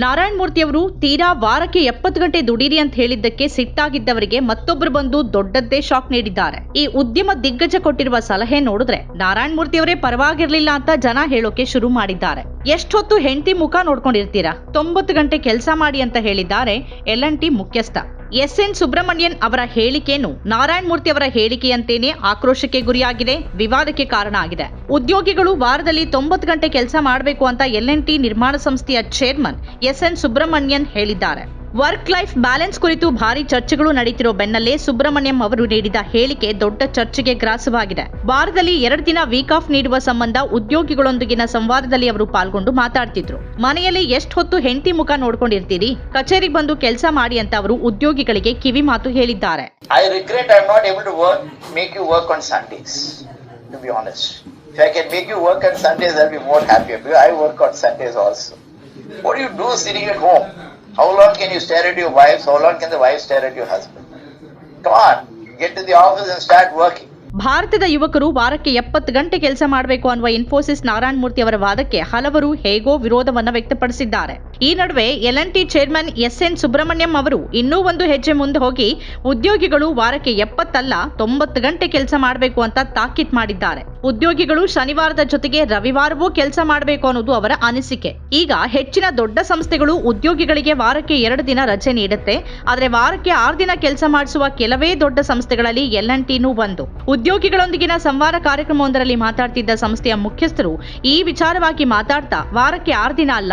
ನಾರಾಯಣ ಮೂರ್ತಿಯವರು ತೀರಾ ವಾರಕ್ಕೆ ಎಪ್ಪತ್ತು ಗಂಟೆ ದುಡೀರಿ ಅಂತ ಹೇಳಿದ್ದಕ್ಕೆ ಸಿಟ್ಟಾಗಿದ್ದವರಿಗೆ ಮತ್ತೊಬ್ಬರು ಬಂದು ದೊಡ್ಡದ್ದೇ ಶಾಕ್ ನೀಡಿದ್ದಾರೆ. ಈ ಉದ್ಯಮ ದಿಗ್ಗಜ ಕೊಟ್ಟಿರುವ ಸಲಹೆ ನೋಡಿದ್ರೆ ನಾರಾಯಣ ಮೂರ್ತಿಯವರೇ ಪರವಾಗಿರ್ಲಿಲ್ಲ ಅಂತ ಜನ ಹೇಳೋಕೆ ಶುರು ಮಾಡಿದ್ದಾರೆ. ಎಷ್ಟೊತ್ತು ಹೆಂಡತಿ ಮುಖ ನೋಡ್ಕೊಂಡಿರ್ತೀರಾ? ತೊಂಬತ್ತು ಗಂಟೆ ಕೆಲಸ ಮಾಡಿ ಅಂತ ಹೇಳಿದ್ದಾರೆ ಎಲ್ ಟಿ ಮುಖ್ಯಸ್ಥ. ಎಸ್ ಎನ್ ಸುಬ್ರಹ್ಮಣ್ಯನ್ ಅವರ ಹೇಳಿಕೆಯನ್ನು ನಾರಾಯಣ ಮೂರ್ತಿ ಅವರ ಹೇಳಿಕೆಯಂತೆಯೇ ಆಕ್ರೋಶಕ್ಕೆ ಗುರಿಯಾಗಿದೆ, ವಿವಾದಕ್ಕೆ ಕಾರಣ ಆಗಿದೆ. ಉದ್ಯೋಗಿಗಳು ವಾರದಲ್ಲಿ ತೊಂಬತ್ತು ಗಂಟೆ ಕೆಲಸ ಮಾಡಬೇಕು ಅಂತ ಎಲ್ ಟಿ ನಿರ್ಮಾಣ ಸಂಸ್ಥೆಯ ಚೇರ್ಮನ್ ಎಸ್ ಎನ್ ಸುಬ್ರಹ್ಮಣ್ಯನ್ ಹೇಳಿದ್ದಾರೆ. ವರ್ಕ್ ಲೈಫ್ ಬ್ಯಾಲೆನ್ಸ್ ಕುರಿತು ಭಾರಿ ಚರ್ಚೆಗಳು ನಡೀತಿರೋ ಬೆನ್ನಲ್ಲೇ ಸುಬ್ರಹ್ಮಣ್ಯಂ ಅವರು ನೀಡಿದ ಹೇಳಿಕೆ ದೊಡ್ಡ ಚರ್ಚೆಗೆ ಗ್ರಾಸವಾಗಿದೆ ವಾರದಲ್ಲಿ ಎರಡು ದಿನ ವೀಕ್ ಆಫ್ ನೀಡುವ ಸಂಬಂಧ ಉದ್ಯೋಗಿಗಳೊಂದಿಗಿನ ಸಂವಾದದಲ್ಲಿ ಅವರು ಪಾಲ್ಗೊಂಡು ಮಾತಾಡ್ತಿದ್ರು ಮನೆಯಲ್ಲಿ ಎಷ್ಟು ಹೊತ್ತು ಹೆಂಡತಿ ಮುಖ ನೋಡ್ಕೊಂಡಿರ್ತೀರಿ ಕಚೇರಿಗೆ ಬಂದು ಕೆಲಸ ಮಾಡಿ ಅಂತ ಅವರು ಉದ್ಯೋಗಿಗಳಿಗೆ ಕಿವಿ ಮಾತು ಹೇಳಿದ್ದಾರೆ I to work, make you work on Sundays, to be honest. If I can make you work on Sundays, I'll be more happier because I work on Sundays also. What do you do sitting at home? How long can you stare at your wife? How long can the wife stare at your husband? Come on, get to the office and start working. ಭಾರತದ ಯುವಕರು ವಾರಕ್ಕೆ ಎಪ್ಪತ್ತು ಗಂಟೆ ಕೆಲಸ ಮಾಡಬೇಕು ಅನ್ನುವ ಇನ್ಫೋಸಿಸ್ ನಾರಾಯಣ ಮೂರ್ತಿ ಅವರ ವಾದಕ್ಕೆ ಹಲವರು ಹೇಗೋ ವಿರೋಧವನ್ನ ವ್ಯಕ್ತಪಡಿಸಿದ್ದಾರೆ ಈ ನಡುವೆ L T chairman S N Subrahmanyam ಅವರು ಇನ್ನೂ ಒಂದು ಹೆಜ್ಜೆ ಮುಂದೆ ಹೋಗಿ ಉದ್ಯೋಗಿಗಳು ವಾರಕ್ಕೆ ಎಪ್ಪತ್ತಲ್ಲ ತೊಂಬತ್ತು ಗಂಟೆ ಕೆಲಸ ಮಾಡಬೇಕು ಅಂತ ತಾಕೀತ್ ಮಾಡಿದ್ದಾರೆ ಉದ್ಯೋಗಿಗಳು ಶನಿವಾರದ ಜೊತೆಗೆ ರವಿವಾರವೂ ಕೆಲಸ ಮಾಡಬೇಕು ಅನ್ನೋದು ಅವರ ಅನಿಸಿಕೆ. ಈಗ ಹೆಚ್ಚಿನ ದೊಡ್ಡ ಸಂಸ್ಥೆಗಳು ಉದ್ಯೋಗಿಗಳಿಗೆ ವಾರಕ್ಕೆ ಎರಡು ದಿನ ರಜೆ ನೀಡುತ್ತೆ. ಆದರೆ ವಾರಕ್ಕೆ ಆರು ದಿನ ಕೆಲಸ ಮಾಡಿಸುವ ಕೆಲವೇ ದೊಡ್ಡ ಸಂಸ್ಥೆಗಳಲ್ಲಿ ಎಲ್ ಟಿನೂ ಒಂದು. ಉದ್ಯೋಗಿಗಳೊಂದಿಗಿನ ಸಂವಾದ ಕಾರ್ಯಕ್ರಮವೊಂದರಲ್ಲಿ ಮಾತಾಡ್ತಿದ್ದ ಸಂಸ್ಥೆಯ ಮುಖ್ಯಸ್ಥರು ಈ ವಿಚಾರವಾಗಿ ಮಾತಾಡ್ತಾ, ವಾರಕ್ಕೆ ಆರು ದಿನ ಅಲ್ಲ,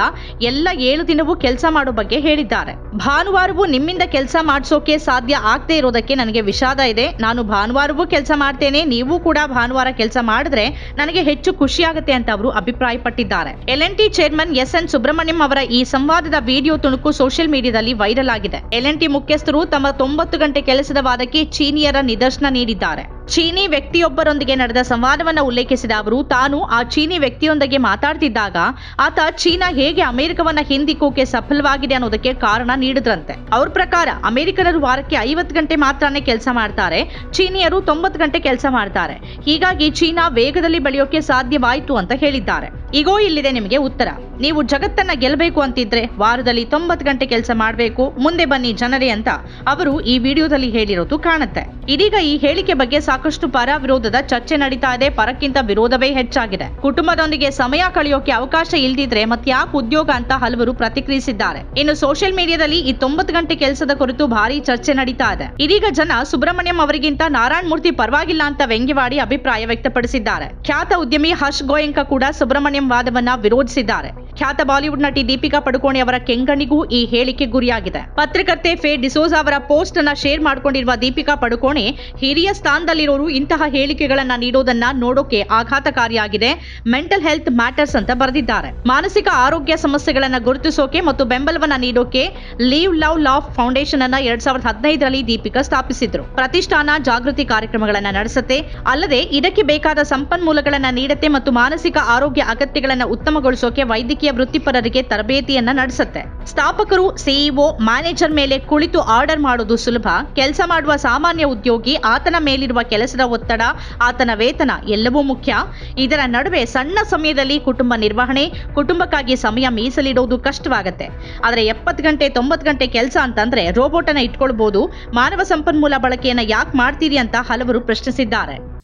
ಎಲ್ಲ ಏಳು ದಿನವೂ ಕೆಲಸ ಮಾಡೋ ಬಗ್ಗೆ ಹೇಳಿದ್ದಾರೆ. ಭಾನುವಾರವೂ ನಿಮ್ಮಿಂದ ಕೆಲಸ ಮಾಡಿಸೋಕೆ ಸಾಧ್ಯ ಆಗದೆ ಇರೋದಕ್ಕೆ ನನಗೆ ವಿಷಾದ ಇದೆ. ನಾನು ಭಾನುವಾರವೂ ಕೆಲಸ ಮಾಡ್ತೇನೆ, ನೀವು ಕೂಡ ಭಾನುವಾರ ಕೆಲಸ ಮಾಡಿದ್ರೆ ನನಗೆ ಹೆಚ್ಚು ಖುಷಿಯಾಗುತ್ತೆ ಅಂತ ಅವರು ಅಭಿಪ್ರಾಯಪಟ್ಟಿದ್ದಾರೆ. L N T chairman S N Subrahmanyam ಅವರ ಈ ಸಂವಾದದ ವಿಡಿಯೋ ತುಣುಕು ಸೋಷಿಯಲ್ ಮೀಡಿಯಾದಲ್ಲಿ ವೈರಲ್ ಆಗಿದೆ. ಎಲ್ ಎನ್ ಟಿ ಮುಖ್ಯಸ್ಥರು ತಮ್ಮ ತೊಂಬತ್ತು ಗಂಟೆ ಕೆಲಸದ ವಾದಕ್ಕೆ ಚೀನಿಯರ ನಿದರ್ಶನ ನೀಡಿದ್ದಾರೆ. ಚೀನಿ ವ್ಯಕ್ತಿಯೊಬ್ಬರೊಂದಿಗೆ ನಡೆದ ಸಂವಾದವನ್ನು ಉಲ್ಲೇಖಿಸಿದ ಅವರು, ತಾನು ಆ ಚೀನಿ ವ್ಯಕ್ತಿಯೊಂದಿಗೆ ಮಾತಾಡ್ತಿದ್ದಾಗ ಆತ ಚೀನಾ ಹೇಗೆ ಅಮೆರಿಕವನ್ನ ಹಿಂದಿಕ್ಕೋಕೆ ಸಫಲವಾಗಿದೆ ಅನ್ನೋದಕ್ಕೆ ಕಾರಣ ನೀಡಿದ್ರಂತೆ. ಅವ್ರ ಪ್ರಕಾರ ಅಮೆರಿಕನರು ವಾರಕ್ಕೆ ಐವತ್ತು ಗಂಟೆ ಮಾತ್ರನೇ ಕೆಲಸ ಮಾಡ್ತಾರೆ, ಚೀನಿಯರು ತೊಂಬತ್ತು ಗಂಟೆ ಕೆಲಸ ಮಾಡ್ತಾರೆ. ಹೀಗಾಗಿ ಚೀನಾ ವೇಗದಲ್ಲಿ ಬೆಳೆಯೋಕೆ ಸಾಧ್ಯವಾಯಿತು ಅಂತ ಹೇಳಿದ್ದಾರೆ. ಈಗೋ ಇಲ್ಲಿದೆ ನಿಮಗೆ ಉತ್ತರ. ನೀವು ಜಗತ್ತನ್ನ ಗೆಲ್ಲಬೇಕು ಅಂತಿದ್ರೆ ವಾರದಲ್ಲಿ ತೊಂಬತ್ತು ಗಂಟೆ ಕೆಲಸ ಮಾಡಬೇಕು, ಮುಂದೆ ಬನ್ನಿ ಜನರೇ ಅಂತ ಅವರು ಈ ವಿಡಿಯೋದಲ್ಲಿ ಹೇಳಿರೋದು ಕಾಣುತ್ತೆ. ಇದೀಗ ಈ ಹೇಳಿಕೆ ಬಗ್ಗೆ ಸಾಕಷ್ಟು ಪರ ವಿರೋಧದ ಚರ್ಚೆ ನಡೀತಾ ಇದೆ, ಪರಕ್ಕಿಂತ ವಿರೋಧವೇ ಹೆಚ್ಚಾಗಿದೆ. ಕುಟುಂಬದೊಂದಿಗೆ ಸಮಯ ಕಳೆಯೋಕೆ ಅವಕಾಶ ಇಲ್ದಿದ್ರೆ ಮತ್ಯಾಕ್ ಉದ್ಯೋಗ ಅಂತ ಹಲವರು ಪ್ರತಿಕ್ರಿಯಿಸಿದ್ದಾರೆ. ಇನ್ನು ಸೋಷಿಯಲ್ ಮೀಡಿಯಾದಲ್ಲಿ ಈ ತೊಂಬತ್ತು ಗಂಟೆ ಕೆಲಸದ ಕುರಿತು ಭಾರಿ ಚರ್ಚೆ ನಡೀತಾ ಇದೆ. ಇದೀಗ ಜನ ಸುಬ್ರಹ್ಮಣ್ಯಂ ಅವರಿಗಿಂತ ನಾರಾಯಣ ಮೂರ್ತಿ ಪರವಾಗಿಲ್ಲ ಅಂತ ವ್ಯಂಗ್ಯವಾಡಿ ಅಭಿಪ್ರಾಯ ವ್ಯಕ್ತಪಡಿಸಿದ್ದಾರೆ. ಖ್ಯಾತ ಉದ್ಯಮಿ ಹರ್ಷ್ ಗೋಯಂಕ ಕೂಡ ಸುಬ್ರಹ್ಮಣ್ಯಂ ವಾದವನ್ನ ವಿರೋಧಿಸಿದ್ದಾರೆ. ಖ್ಯಾತ ಬಾಲಿವುಡ್ ನಟಿ ದೀಪಿಕಾ ಪಡುಕೋಣೆ ಅವರ ಕೆಂಗಣಿಗೂ ಈ ಹೇಳಿಕೆ ಗುರಿಯಾಗಿದೆ. ಪತ್ರಕರ್ತೆ ಫೇ. ಡಿಸೋಜ್ ಅವರ ಪೋಸ್ಟ್ ಅನ್ನ ಶೇರ್ ಮಾಡಿಕೊಂಡಿರುವ ದೀಪಿಕಾ ಪಡುಕೋಣೆ, ಹಿರಿಯ ಸ್ಥಾನದಲ್ಲಿರೋರು ಇಂತಹ ಹೇಳಿಕೆಗಳನ್ನ ನೀಡೋದನ್ನ ನೋಡೋಕೆ ಆಘಾತಕಾರಿಯಾಗಿದೆ. ಮೆಂಟಲ್ ಹೆಲ್ತ್ ಮ್ಯಾಟರ್ಸ್ ಅಂತ ಬರೆದಿದ್ದಾರೆ. ಮಾನಸಿಕ ಆರೋಗ್ಯ ಸಮಸ್ಯೆಗಳನ್ನ ಗುರುತಿಸೋಕೆ ಮತ್ತು ಬೆಂಬಲವನ್ನ ನೀಡೋಕೆ ಲೀವ್ ಲವ್ ಲಾಫ್ ಫೌಂಡೇಶನ್ ಅನ್ನ ಎರಡ್ ಸಾವಿರದ ಹದಿನೈದರಲ್ಲಿ ದೀಪಿಕಾ ಸ್ಥಾಪಿಸಿದ್ರು. ಪ್ರತಿಷ್ಠಾನ, ಜಾಗೃತಿ ಕಾರ್ಯಕ್ರಮಗಳನ್ನ ನಡೆಸುತ್ತೆ. ಅಲ್ಲದೆ ಇದಕ್ಕೆ ಬೇಕಾದ ಸಂಪನ್ಮೂಲಗಳನ್ನ ನೀಡುತ್ತೆ ಮತ್ತು ಮಾನಸಿಕ ಆರೋಗ್ಯ ಅಗತ್ಯಗಳನ್ನ ಉತ್ತಮಗೊಳಿಸೋಕೆ ವೈದ್ಯಕೀಯ ವೃತ್ತಿಪರರಿಗೆ ತರಬೇತಿಯನ್ನ ನಡೆಸುತ್ತೆ. ಸ್ಥಾಪಕರು, ಸಿಇಒ, ಮ್ಯಾನೇಜರ್ ಮೇಲೆ ಕುಳಿತು ಆರ್ಡರ್ ಮಾಡೋದು ಸುಲಭ. ಕೆಲಸ ಮಾಡುವ ಸಾಮಾನ್ಯ ಉದ್ಯೋಗಿ ಆತನ ಮೇಲಿರುವ ಕೆಲಸದ ಒತ್ತಡ, ಆತನ ವೇತನ ಎಲ್ಲವೂ ಮುಖ್ಯ. ಇದರ ನಡುವೆ ಸಣ್ಣ ಸಮಯದಲ್ಲಿ ಕುಟುಂಬ ನಿರ್ವಹಣೆ, ಕುಟುಂಬಕ್ಕಾಗಿ ಸಮಯ ಮೀಸಲಿಡೋದು ಕಷ್ಟವಾಗುತ್ತೆ. ಆದರೆ ಎಪ್ಪತ್ತು ಗಂಟೆ, ತೊಂಬತ್ತು ಗಂಟೆ ಕೆಲಸ ಅಂತಂದ್ರೆ ರೋಬೋಟನ್ನ ಇಟ್ಕೊಳ್ಬಹುದು ಮಾನವ ಸಂಪನ್ಮೂಲ ಬಳಕೆಯನ್ನ ಯಾಕೆ ಮಾಡ್ತೀರಿ ಅಂತ ಹಲವರು ಪ್ರಶ್ನಿಸಿದ್ದಾರೆ.